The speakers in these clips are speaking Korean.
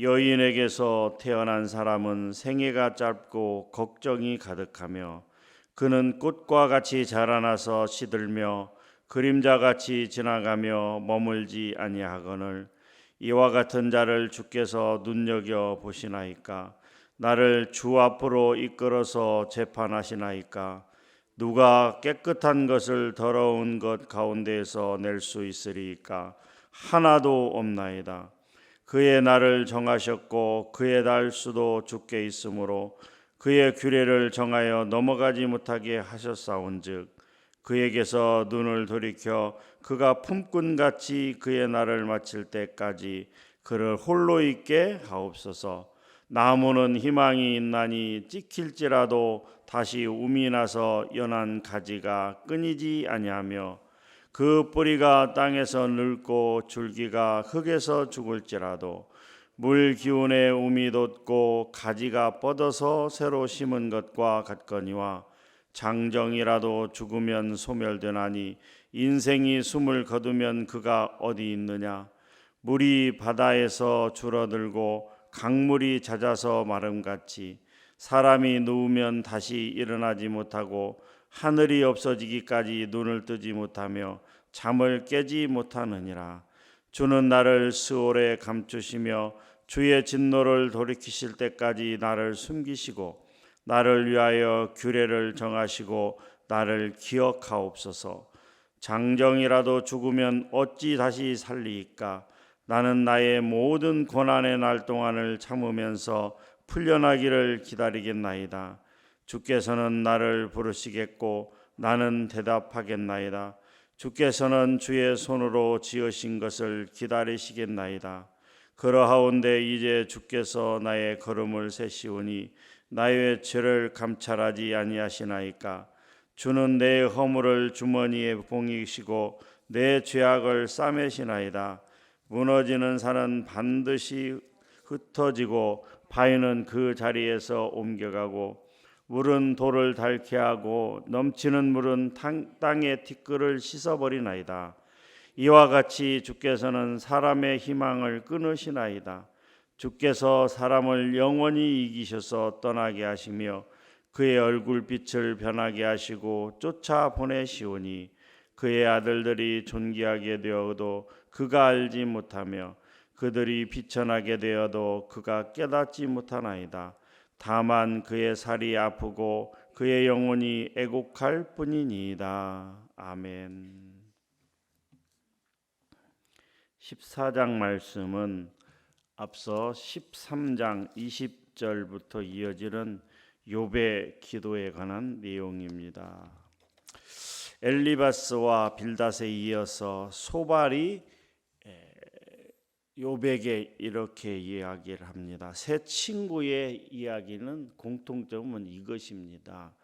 여인에게서 태어난 사람은 생애가 짧고 걱정이 가득하며 그는 꽃과 같이 자라나서 시들며 그림자 같이 지나가며 머물지 아니하거늘 이와 같은 자를 주께서 눈여겨 보시나이까? 나를 주 앞으로 이끌어서 재판하시나이까? 누가 깨끗한 것을 더러운 것 가운데에서 낼 수 있으리이까? 하나도 없나이다 그의 날을 정하셨고 그의 달수도 주께 있으므로 그의 규례를 정하여 넘어가지 못하게 하셨사온즉 그에게서 눈을 돌이켜 그가 품꾼 같이 그의 날을 마칠 때까지 그를 홀로 있게 하옵소서. 나무는 희망이 있나니 찍힐지라도 다시 um이 나서 연한 가지가 끊이지 아니하며 그 뿌리가 땅에서 늙고 줄기가 흙에서 죽을지라도 물 기운에 um이 돋고 가지가 뻗어서 새로 심은 것과 같거니와 장정이라도 죽으면 소멸되나니 인생이 숨을 거두면 그가 어디 있느냐? 물이 바다에서 줄어들고 강물이 잦아서 마름같이 사람이 누우면 다시 일어나지 못하고 하늘이 없어지기까지 눈을 뜨지 못하며 잠을 깨지 못하느니라. 주는 나를 스올에 감추시며 주의 진노를 돌이키실 때까지 나를 숨기시고 나를 위하여 규례를 정하시고 나를 기억하옵소서. 장정이라도 죽으면 어찌 다시 살리이까? 나는 나의 모든 고난의 날 동안을 참으면서 풀려나기를 기다리겠나이다 주께서는 나를 부르시겠고 나는 대답하겠나이다. 주께서는 주의 손으로 지으신 것을 기다리시겠나이다. 그러하온데 이제 주께서 나의 걸음을 세시오니 나의 죄를 감찰하지 아니하시나이까. 주는 내 허물을 주머니에 봉이시고 내 죄악을 싸매시나이다. 무너지는 산은 반드시 흩어지고 바위는 그 자리에서 옮겨가고 물은 돌을 닳게 하고 넘치는 물은 땅의 티끌을 씻어버리나이다 이와 같이 주께서는 사람의 희망을 끊으시나이다 주께서 사람을 영원히 이기셔서 떠나게 하시며 그의 얼굴빛을 변하게 하시고 쫓아 보내시오니 그의 아들들이 존귀하게 되어도 그가 알지 못하며 그들이 비천하게 되어도 그가 깨닫지 못하나이다. 다만 그의 살이 아프고 그의 영혼이 애곡할 뿐이니이다. 아멘. 14장 말씀은 앞서 13장 20절부터 이어지는 욥의 기도에 관한 내용입니다. 엘리바스와 빌닷에 이어서 소발이 욥에게 이렇게 이야기를 합니다. 세 친구의 이야기는 공통점은 이것입니다.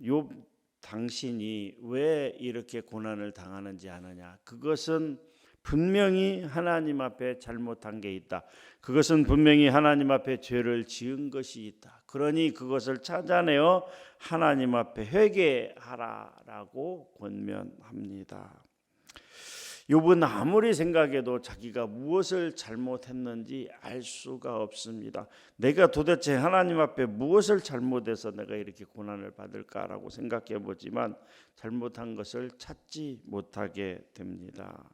욥 당신이 왜 이렇게 고난을 당하는지 아느냐? 그것은 분명히 하나님 앞에 잘못한 게 있다. 그것은 분명히 하나님 앞에 죄를 지은 것이 있다. 그러니 그것을 찾아내어 하나님 앞에 회개하라라고 권면합니다. 욥은 아무리 생각해도 자기가 무엇을 잘못했는지 알 수가 없습니다. 내가 도대체 하나님 앞에 무엇을 잘못해서 내가 이렇게 고난을 받을까라고 생각해 보지만 잘못한 것을 찾지 못하게 됩니다.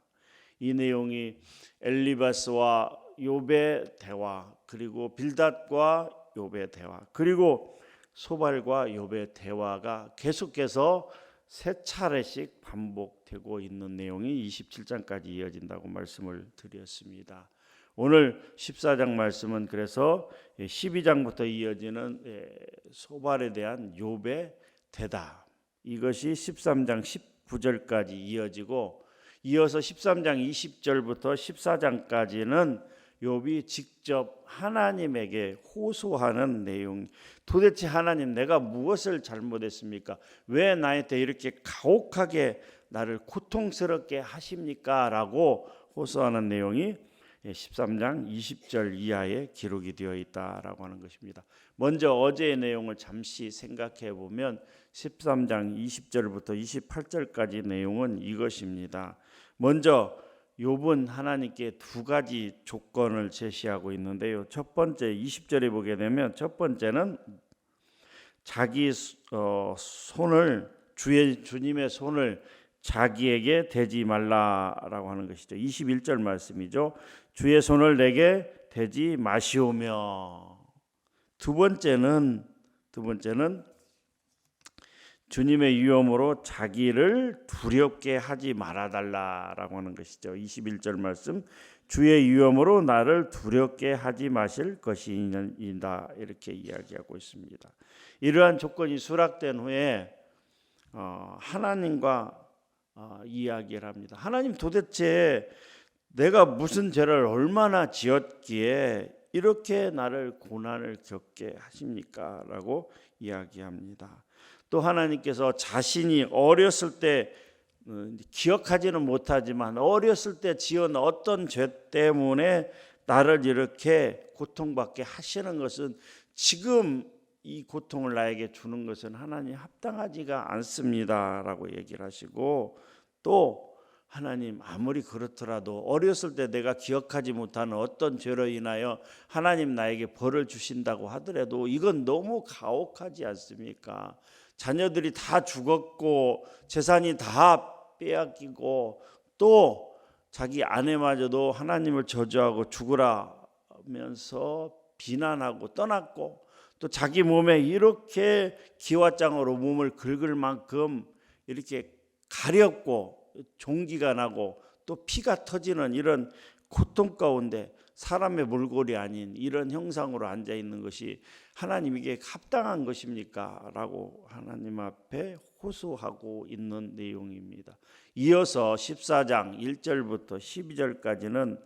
이 내용이 엘리바스와 욥의 대화 그리고 빌닷과 욥의 대화 그리고 소발과 욥의 대화가 계속해서 세 차례씩 반복되고 있는 내용이 27장까지 이어진다고 말씀을 드렸습니다. 오늘 14장 말씀은 그래서 12장부터 이어지는 예, 소발에 대한 욥의 대답 이것이 13장 19절까지 이어지고 이어서 13장 20절부터 14장까지는 욥이 직접 하나님에게 호소하는 내용. 도대체 하나님 내가 무엇을 잘못했습니까? 왜 나한테 이렇게 가혹하게 나를 고통스럽게 하십니까?라고 호소하는 내용이 13장 20절 이하에 기록이 되어 있다라고 하는 것입니다. 먼저 어제의 내용을 잠시 생각해 보면 13장 20절부터 28절까지 내용은 이것입니다. 먼저 욥은 하나님께 두 가지 조건을 제시하고 있는데요. 첫 번째 20절에 보게 되면 첫 번째는 자기 어, 손을 주의 주님의 손을 자기에게 대지 말라라고 하는 것이죠. 21절 말씀이죠. 주의 손을 내게 대지 마시오며 두 번째는 두 번째는 주님의 위엄으로 자기를 두렵게 하지 말아 달라라고 하는 것이죠. 21절 말씀 주의 위엄으로 나를 두렵게 하지 마실 것이다 이렇게 이야기하고 있습니다. 이러한 조건이 수락된 후에 어, 하나님과 어, 이야기를 합니다. 하나님 도대체 내가 무슨 죄를 얼마나 지었기에 이렇게 나를 고난을 겪게 하십니까?라고 이야기합니다. 또 하나님께서 자신이 어렸을 때 어, 기억하지는 못하지만 어렸을 때 지은 어떤 죄 때문에 나를 이렇게 고통받게 하시는 것은 지금 이 고통을 나에게 주는 것은 하나님 합당하지가 않습니다라고 얘기를 하시고 또 하나님 아무리 그렇더라도 어렸을 때 내가 기억하지 못하는 어떤 죄로 인하여 하나님 나에게 벌을 주신다고 하더라도 이건 너무 가혹하지 않습니까? 자녀들이 다 죽었고 재산이 다 빼앗기고 또 자기 아내마저도 하나님을 저주하고 죽으라면서 비난하고 떠났고 또 자기 몸에 이렇게 기와장으로 몸을 긁을 만큼 이렇게 가렵고 종기가 나고 또 피가 터지는 이런 고통 가운데 사람의 몰골이 아닌 이런 형상으로 앉아 있는 것이 하나님에게 합당한 것입니까? 라고 하나님 앞에 호소하고 있는 내용입니다. 이어서 14장 1절부터 12절까지는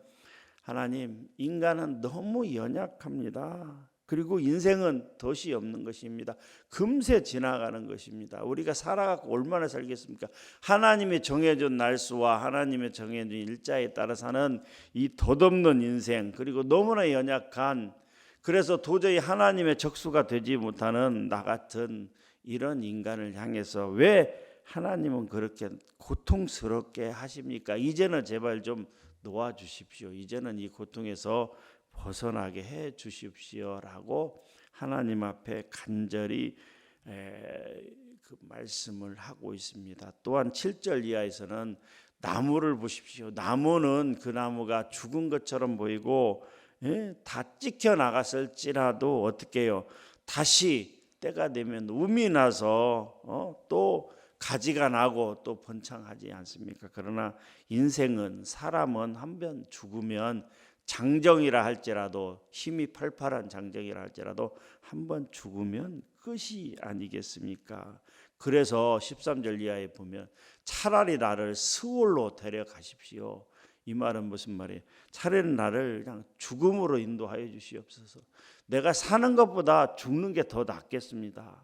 하나님 인간은 너무 연약합니다. 그리고 인생은 덫이 없는 것입니다. 금세 지나가는 것입니다. 우리가 살아가고 얼마나 살겠습니까? 하나님이 정해준 날수와 하나님의 정해준 일자에 따라 사는 이 덧없는 인생 그리고 너무나 연약한 그래서 도저히 하나님의 적수가 되지 못하는 나 같은 이런 인간을 향해서 왜 하나님은 그렇게 고통스럽게 하십니까? 이제는 제발 좀 놓아 주십시오. 이제는 이 고통에서 벗어나게 해 주십시오라고 하나님 앞에 간절히 그 말씀을 하고 있습니다. 또한 7절 이하에서는 나무를 보십시오. 나무는 그 나무가 죽은 것처럼 보이고 예? 다 찍혀 나갔을지라도 어떻게요? 다시 때가 되면 um이 나서 어? 또 가지가 나고 또 번창하지 않습니까? 그러나 인생은 사람은 한 번 죽으면 장정이라 할지라도 힘이 팔팔한 장정이라 할지라도 한 번 죽으면 끝이 아니겠습니까? 그래서 13절 이하에 보면 차라리 나를 스올로 데려가십시오. 이 말은 무슨 말이에요? 차라리 나를 그냥 죽음으로 인도하여 주시옵소서. 내가 사는 것보다 죽는 게 더 낫겠습니다.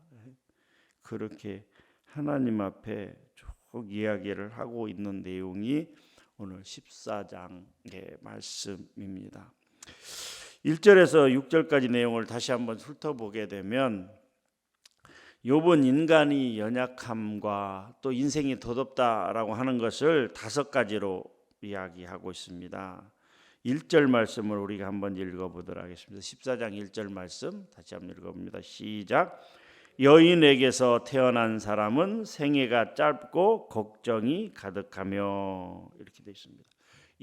그렇게 하나님 앞에 쭉 이야기를 하고 있는 내용이 오늘 14장의 말씀입니다. 1절에서 6절까지 내용을 다시 한번 훑어보게 되면 욥은 인간이 연약함과 또 인생이 더덥다라고 하는 것을 다섯 가지로 이야기하고 있습니다. 1절 말씀을 우리가 한번 읽어보도록 하겠습니다. 14장 1절 말씀 다시 한번 읽어봅니다. 시작. 여인에게서 태어난 사람은 생애가 짧고 걱정이 가득하며 이렇게 되어 있습니다.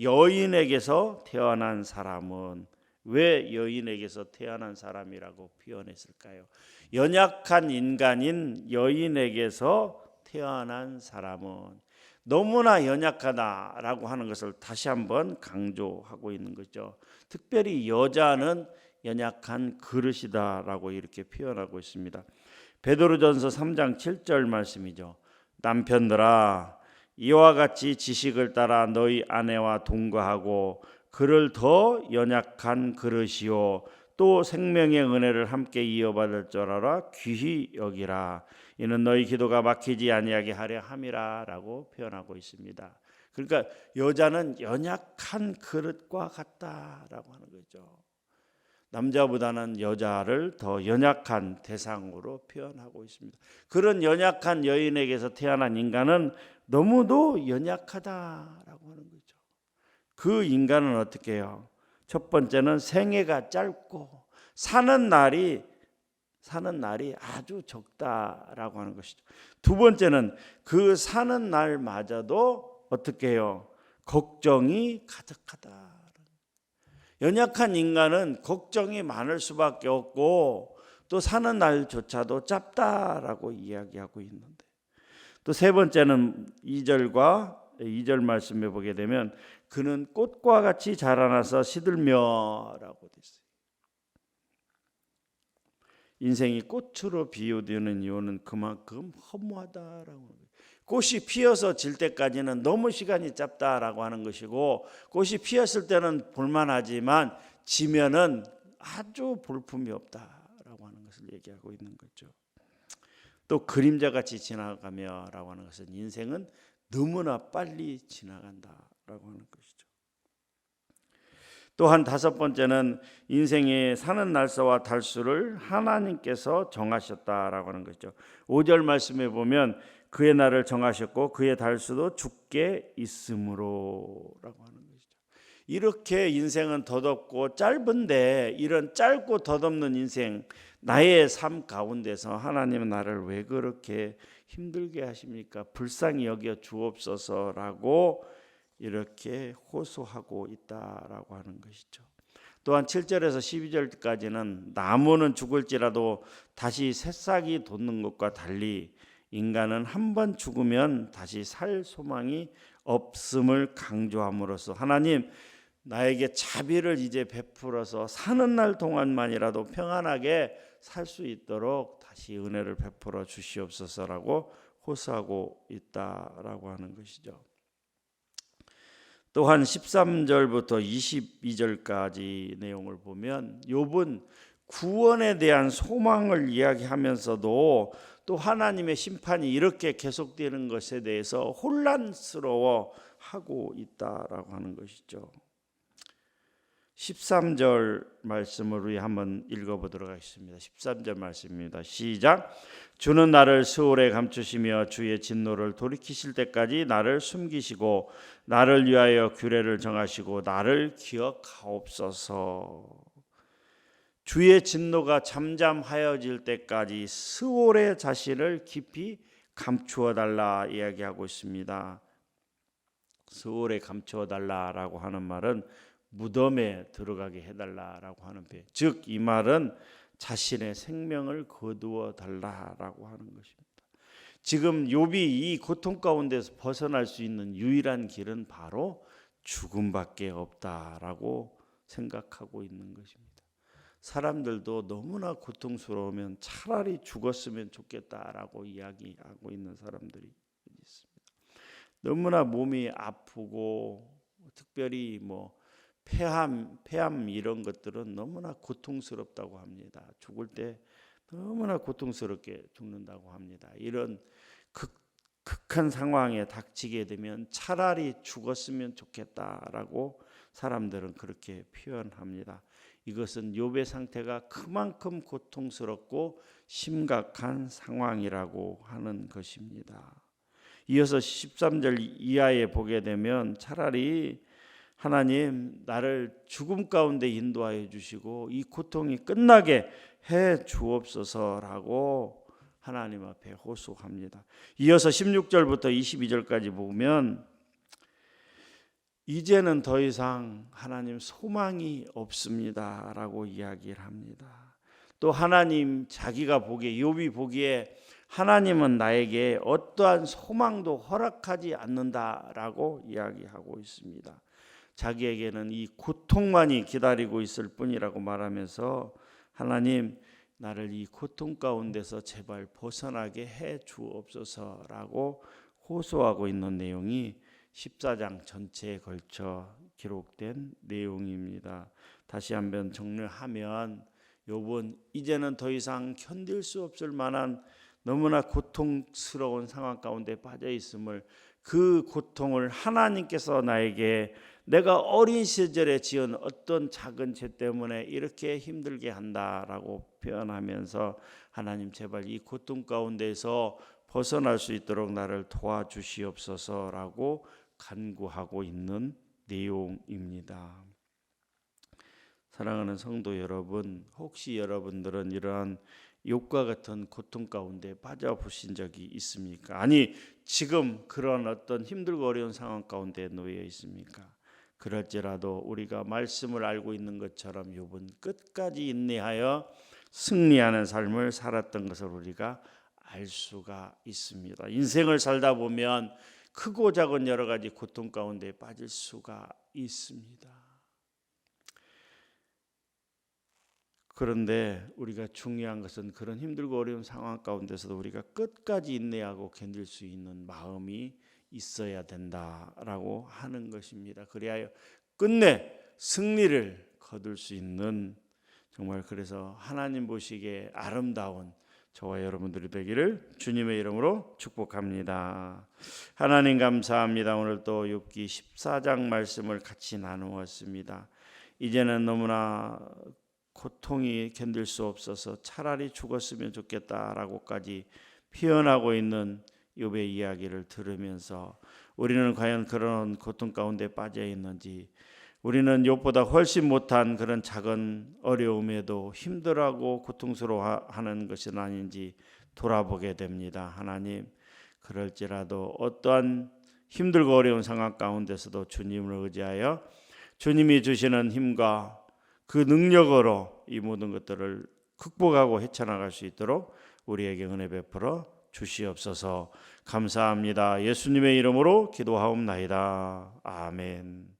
여인에게서 태어난 사람은 왜 여인에게서 태어난 사람이라고 표현했을까요? 연약한 인간인 여인에게서 태어난 사람은 너무나 연약하다라고 하는 것을 다시 한번 강조하고 있는 거죠. 특별히 여자는 연약한 그릇이다라고 이렇게 표현하고 있습니다. 베드로전서 3장 7절 말씀이죠. 남편들아 이와 같이 지식을 따라 너희 아내와 동거하고 그를 더 연약한 그릇이요 또 생명의 은혜를 함께 이어받을 줄 알아 귀히 여기라 이는 너희 기도가 막히지 아니하게 하려 함이라라고 표현하고 있습니다. 그러니까 여자는 연약한 그릇과 같다라고 하는 거죠. 남자보다는 여자를 더 연약한 대상으로 표현하고 있습니다. 그런 연약한 여인에게서 태어난 인간은 너무도 연약하다라고 하는 거죠. 그 인간은 어떻게 해요? 첫 번째는 생애가 짧고 사는 날이 사는 날이 아주 적다라고 하는 것이죠. 두 번째는 그 사는 날마저도 어떻게 해요? 걱정이 가득하다. 연약한 인간은 걱정이 많을 수밖에 없고 또 사는 날조차도 짧다라고 이야기하고 있는데 또 세 번째는 2절과 2절 말씀해 보게 되면 그는 꽃과 같이 자라나서 시들며라고 돼 있어요. 인생이 꽃으로 비유되는 이유는 그만큼 허무하다라고 거예요. 꽃이 피어서 질 때까지는 너무 시간이 짧다라고 하는 것이고 꽃이 피었을 때는 볼만하지만 지면은 아주 볼품이 없다라고 하는 것을 얘기하고 있는 거죠. 또 그림자 같이 지나가며라고 하는 것은 인생은 너무나 빨리 지나간다라고 하는 것이죠. 또한 다섯 번째는 인생의 사는 날짜와 달수를 하나님께서 정하셨다라고 하는 거죠. 5절 말씀에 보면 그의 날을 정하셨고 그의 달수도 죽게 있으므로라고 하는 것이죠. 이렇게 인생은 덧없고 짧은데 이런 짧고 덧없는 인생 나의 삶 가운데서 하나님은 나를 왜 그렇게 힘들게 하십니까? 불쌍히 여겨 주옵소서라고 이렇게 호소하고 있다라고 하는 것이죠. 또한 7절에서 12절까지는 나무는 죽을지라도 다시 새싹이 돋는 것과 달리 인간은 한 번 죽으면 다시 살 소망이 없음을 강조함으로써 하나님 나에게 자비를 이제 베풀어서 사는 날 동안만이라도 평안하게 살 수 있도록 다시 은혜를 베풀어 주시옵소서라고 호소하고 있다라고 하는 것이죠. 또한 13절부터 22절까지 내용을 보면 욥은 구원에 대한 소망을 이야기하면서도 또 하나님의 심판이 이렇게 계속되는 것에 대해서 혼란스러워 하고 있다라고 하는 것이죠. 13절 말씀을 우리 한번 읽어보도록 하겠습니다. 13절 말씀입니다. 시작. 주는 나를 수월에 감추시며 주의 진노를 돌이키실 때까지 나를 숨기시고 나를 위하여 규례를 정하시고 나를 기억하옵소서. 주의 진노가 잠잠하여질 때까지 수월의 자신을 깊이 감추어 달라 이야기하고 있습니다. 수월에 감추어 달라라고 하는 말은 무덤에 들어가게 해달라라고 하는 배. 즉이 말은 자신의 생명을 거두어 달라라고 하는 것입니다. 지금 욥이 이 고통 가운데서 벗어날 수 있는 유일한 길은 바로 죽음밖에 없다라고 생각하고 있는 것입니다. 사람들도 너무나 고통스러우면 차라리 죽었으면 좋겠다라고 이야기하고 있는 사람들이 있습니다. 너무나 몸이 아프고 특별히 뭐 폐암, 폐암 이런 것들은 너무나 고통스럽다고 합니다. 죽을 때 너무나 고통스럽게 죽는다고 합니다. 이런 극, 극한 상황에 닥치게 되면 차라리 죽었으면 좋겠다라고 사람들은 그렇게 표현합니다. 이것은 욥의 상태가 그만큼 고통스럽고 심각한 상황이라고 하는 것입니다. 이어서 13절 이하에 보게 되면 차라리 하나님 나를 죽음 가운데 인도하여 주시고 이 고통이 끝나게 해 주옵소서라고 하나님 앞에 호소합니다. 이어서 16절부터 22절까지 보면 이제는 더 이상 하나님 소망이 없습니다 라고 이야기를 합니다. 또 하나님 자기가 보기에 욥이 보기에 하나님은 나에게 어떠한 소망도 허락하지 않는다라고 이야기하고 있습니다. 자기에게는 이 고통만이 기다리고 있을 뿐이라고 말하면서 하나님 나를 이 고통 가운데서 제발 벗어나게 해 주옵소서라고 호소하고 있는 내용이 14장 전체에 걸쳐 기록된 내용입니다. 다시 한번 정리하면 욥은 이제는 더 이상 견딜 수 없을 만한 너무나 고통스러운 상황 가운데 빠져 있음을 그 고통을 하나님께서 나에게 내가 어린 시절에 지은 어떤 작은 죄 때문에 이렇게 힘들게 한다라고 표현하면서 하나님 제발 이 고통 가운데서 벗어날 수 있도록 나를 도와주시옵소서라고 간구하고 있는 내용입니다. 사랑하는 성도 여러분, 혹시 여러분들은 이러한 욕과 같은 고통 가운데 빠져보신 적이 있습니까? 아니, 지금 그런 어떤 힘들고 어려운 상황 가운데 놓여 있습니까? 그럴지라도 우리가 말씀을 알고 있는 것처럼 욥은 끝까지 인내하여 승리하는 삶을 살았던 것을 우리가 알 수가 있습니다. 인생을 살다 보면 크고 작은 여러 가지 고통 가운데 빠질 수가 있습니다. 그런데 우리가 중요한 것은 그런 힘들고 어려운 상황 가운데서도 우리가 끝까지 인내하고 견딜 수 있는 마음이 있어야 된다라고 하는 것입니다. 그리하여 끝내 승리를 거둘 수 있는 정말 그래서 하나님 보시기에 아름다운 저와 여러분들이 되기를 주님의 이름으로 축복합니다. 하나님 감사합니다. 오늘 또 욥기 14장 말씀을 같이 나누었습니다. 이제는 너무나 고통이 견딜 수 없어서 차라리 죽었으면 좋겠다라고까지 표현하고 있는 욥의 이야기를 들으면서 우리는 과연 그런 고통 가운데 빠져 있는지 우리는 욥보다 훨씬 못한 그런 작은 어려움에도 힘들어하고 고통스러워하는 것은 아닌지 돌아보게 됩니다. 하나님 그럴지라도 어떠한 힘들고 어려운 상황 가운데서도 주님을 의지하여 주님이 주시는 힘과 그 능력으로 이 모든 것들을 극복하고 헤쳐나갈 수 있도록 우리에게 은혜 베풀어 주시옵소서 감사합니다. 예수님의 이름으로 기도하옵나이다. 아멘.